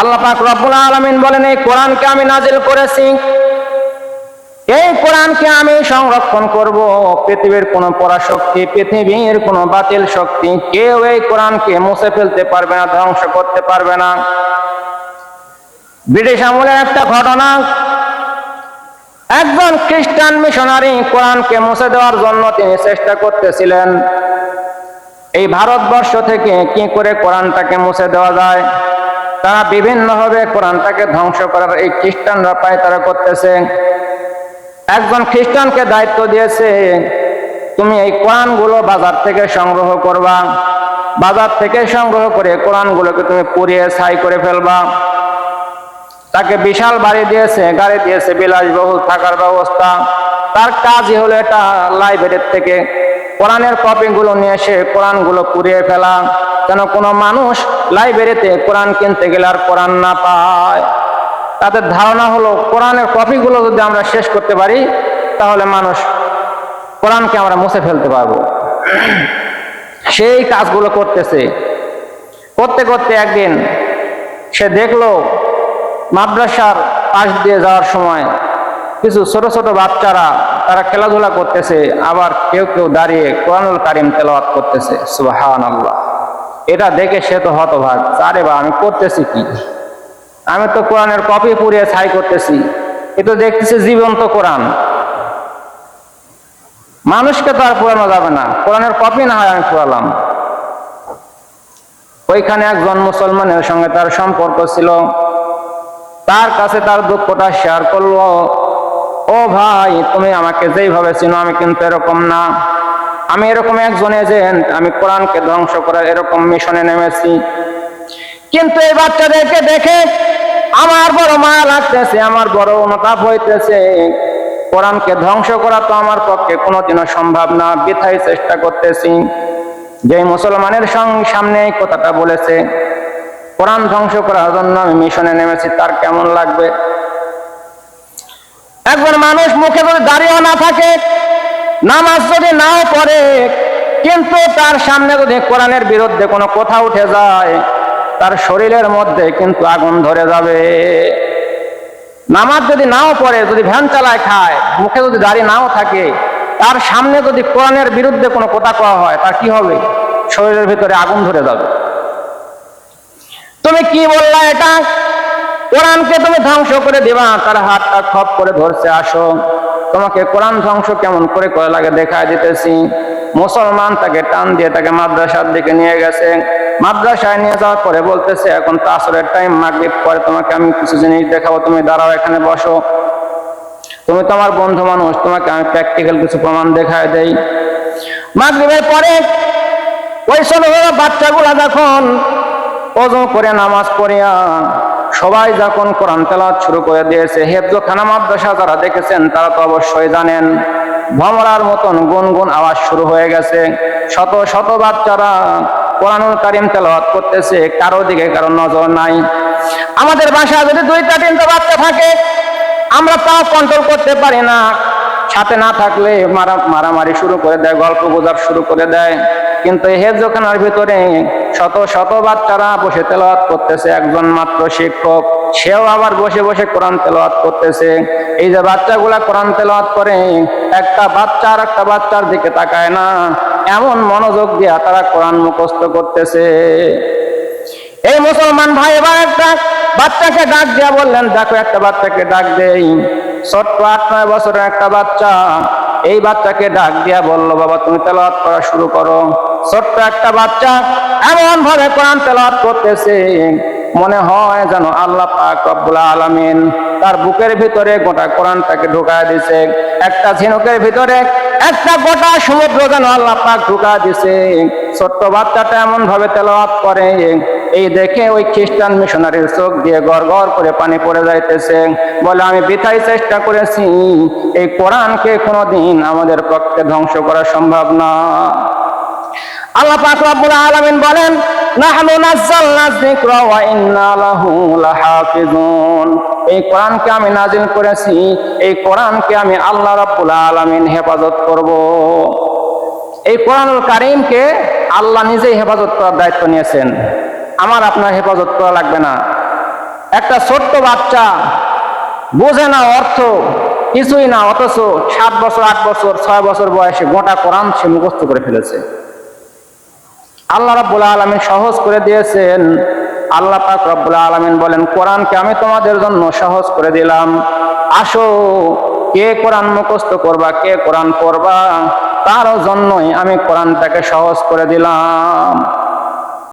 আল্লাহ পাক রব্বুল আলামিন বলেন, এই কোরআনকে আমি নাজিল করেছি। এই কোরআনকে আমি সংরক্ষণ করব। পৃথিবীর কোন পরাশক্তি, পৃথিবীর কোন বাতিল শক্তি কেউ এই কোরআনকে মুছে ফেলতে পারবে না, ধ্বংস করতে পারবে না। ব্রিটিশ আমলের একটা ঘটনা, একজন খ্রিস্টান মিশনারি কোরআনকে মুছে দেওয়ার জন্য তিনি চেষ্টা করতেছিলেন। এই ভারতবর্ষ থেকে কি করে কোরআনটাকে মুছে দেওয়া যায়? তারা বিভিন্নভাবে কোরআনটাকে ধ্বংস করার এই খ্রিস্টানরা পায়, তারা করতেছে। একজন খ্রিস্টানকে দায়িত্ব দিয়েছে, তুমি এই কোরআনগুলো বাজার থেকে সংগ্রহ করবা। বাজার থেকে সংগ্রহ করে কোরআনগুলোকে তুমি পুড়িয়ে ছাই করে ফেলবা। তাকে বিশাল বাড়ি দিয়েছে, গাড়ি দিয়েছে, বিলাসবহুল থাকার ব্যবস্থা। তার কাজই হলো এটা লাইব্রেরির থেকে। কোরআনের কপিগুলো নিয়ে এসে কোরআনগুলো পুড়িয়ে ফেলা। কেন কোনো মানুষ লাইব্রেরিতে কোরআন কিনতে গেলে আর কোরআন না পায়। তাদের ধারণা হলো কোরআনের কপিগুলো যদি আমরা শেষ করতে পারি, তাহলে মানুষ কোরআনকে আমরা মুছে ফেলতে পারব। সেই কাজগুলো করতেছে। করতে করতে একদিন সে দেখল, মাদ্রাসার পাশ দিয়ে যাওয়ার সময় কিছু ছোট ছোট বাচ্চারা তারা খেলাধুলা করতেছে, আবার কেউ কেউ দাঁড়িয়ে কোরআনুল কারিম তেলাওয়াত করতেছে। সুবাহান আল্লাহ এটা দেখে সে তো হতভাগ। আরে বা, আমি করতেছি কি? আমি তো কোরআনের কপি পুড়িয়ে ছাই করতেছি। এ তো দেখতেছি জীবন্ত কোরআন। মানুষকে তো আর পুরানো যাবে না। কোরআনের কপি না হয় আমি পুরালাম ওইখানে একজন মুসলমানের সঙ্গে তার সম্পর্ক ছিল। তার কাছে তার দুঃখটা শেয়ার করল। ও ভাই, তুমি আমাকে যেইভাবে চিনো, আমি কিন্তু এরকম না। আমি এরকম একজন এজেন্ট আমি কোরআনকে ধ্বংস করার এরকম মিশনে নেমেছি। কিন্তু এই বাচ্চাদেরকে দেখে আমার বড় মায়া লাগতেছে, আমার বড় অনুতাপ হইতেছে। কোরআনকে ধ্বংস করা তো আমার পক্ষে কোনোদিনও সম্ভব না, বৃথাই চেষ্টা করতেছি। যে মুসলমানের সামনে এই কথাটা বলেছে, কোরআন ধ্বংস করার জন্য আমি মিশনে নেমেছি, তার কেমন লাগবে? একজন মানুষ মুখে যদি দাঁড়িয়েও না থাকে, নামাজ যদি নাও পড়ে, কিন্তু তার সামনে যদি কোরআনের বিরুদ্ধে কোনো কথা উঠে যায়, তার শরীরের মধ্যে কিন্তু আগুন ধরে যাবে। নামাজ যদি নাও পড়ে, যদি ভ্যান চালায় খায়, মুখে যদি দাঁড়িয়ে নাও থাকে, তার সামনে যদি কোরআনের বিরুদ্ধে কোনো কথা কওয়া হয়, তার কি হবে? শরীরের ভিতরে আগুন ধরে যাবে। তুমি কি বললা এটা? কোরআনকে তুমি ধ্বংস করে দিবা, তার হাতটা খপ করে ধরছে, আসো। তোমাকে কোরআন ধ্বংস কেমন করে করে লাগে দেখায় দিতেছি। মুসলমান তাকে টান দিয়ে তাকে মাদ্রাসার দিকে নিয়ে গেছে। মাদ্রাসায় নিয়ে যাওয়ার পরে বলতেছে, এখন তো আসরের টাইম মাগরিব, পরে তোমাকে আমি কিছু জিনিস দেখাবো। তুমি দাঁড়াও, এখানে বসো। তুমি তো আমার বন্ধু মানুষ, তোমাকে আমি প্র্যাকটিক্যাল কিছু প্রমাণ দেখায় দেই। মাগরিবের পরে ওই ছোট বাচ্চাগুলা যখন অজু করে নামাজ পড়িয়া সবাই যখন কোরআন তেলাওয়াত শুরু করে দিয়েছে, হেফজোখানা মাদ্রাসা যারা দেখেছেন, তারা তো অবশ্যই জানেন, ভমরার মতন গুনগুন আওয়াজ শুরু হয়ে গেছে। শত শত বাচ্চারা কোরআনুল কারিম তেলাওয়াত করতেছে, কারও দিকে কারও নজর নাই। আমাদের বাসায় যদি দুইটা, তিনটা বাচ্চা থাকে, আমরা তাও কন্ট্রোল করতে পারি না। সাথে না থাকলে মারা মারামারি শুরু করে দেয়, গল্প গুজব শুরু করে দেয়। কিন্তু এই হেফজখানার ভিতরে শত শত বাচ্চারা বসে তেলাওয়াত করতেছে, একজন মাত্র শিক্ষক, সেও আবার বসে বসে কোরআন তেলাওয়াত করতেছে। এই যে বাচ্চাগুলা কোরআন তেলাওয়াত করে, একটা বাচ্চা আর একটা বাচ্চার দিকে তাকায় না। এমন মনোযোগ দিয়া তারা কোরআন মুখস্থ করতেছে। এই মুসলমান ভাই এবার একটা বাচ্চাকে ডাক দিয়া বললেন, দেখো, একটা বাচ্চাকে ডাক দেই। ছোট্ট আট, নয় বছরের একটা বাচ্চা। এই বাচ্চাকে ডাক দিয়া বলল, বাবা, তুমি তেলাওয়াত করা শুরু করো। ছোট্ট একটা বাচ্চা এমন ভাবে কোরআন তেলাওয়াত করতেছে, মনে হয় যেন আল্লাহ পাক রব্বুল আলামিন তার বুকের ভিতরে গোটা কোরআনটাকে ঢুকায় দিছে একটা ঝিনুকের ভিতরে একটা গোটা সমুদ্র যেন আল্লাহ পাক ঢুকা দিছে ছোট্ট বাচ্চাটা এমন ভাবে তেলাওয়াত করে এই দেখে ওই খ্রিস্টান মিশনারির চোখ দিয়ে গড় গড় করে পানি পড়ে যাইতেছে। বলে, আমি বৃথাই চেষ্টা করেছি। এই কোরআনকে কোনোদিন আমাদের পক্ষে ধ্বংস করা সম্ভব না। আল্লাহ পাক রব্বুল আলামিন বলেন, নাহনু নাযালনা যিকরা ওয়া ইন্না লাহু লাহাফিজুন। এই কোরআনকে আমি নাজিল করেছি। এই কোরআনকে আমি আল্লাহ রাব্বুল আলামিন হেফাজত করব। এই কোরআনুল কারীমকে আল্লাহ নিজেই হেফাজত করার দায়িত্ব নিয়েছেন। আমার আপনার হেফাজত করা লাগবে না। একটা ছোট্ট বাচ্চা বোঝে না অর্থ, কিছুই না, অথচ সাত বছর, আট বছর, ছয় বছর বয়সে গোটা কোরআন সে মুখস্থ করে ফেলেছে। আল্লাহ রাব্বুল আলামিন সহজ করে দিয়েছেন। আল্লাহ পাক রব্বুল আলামিন বলেন, কোরআনকে আমি তোমাদের জন্য সহজ করে দিলাম। আসো, কে কোরআন মুখস্থ করবা, কে কোরআন পড়বা তার জন্যই আমি কোরআনটাকে সহজ করে দিলাম।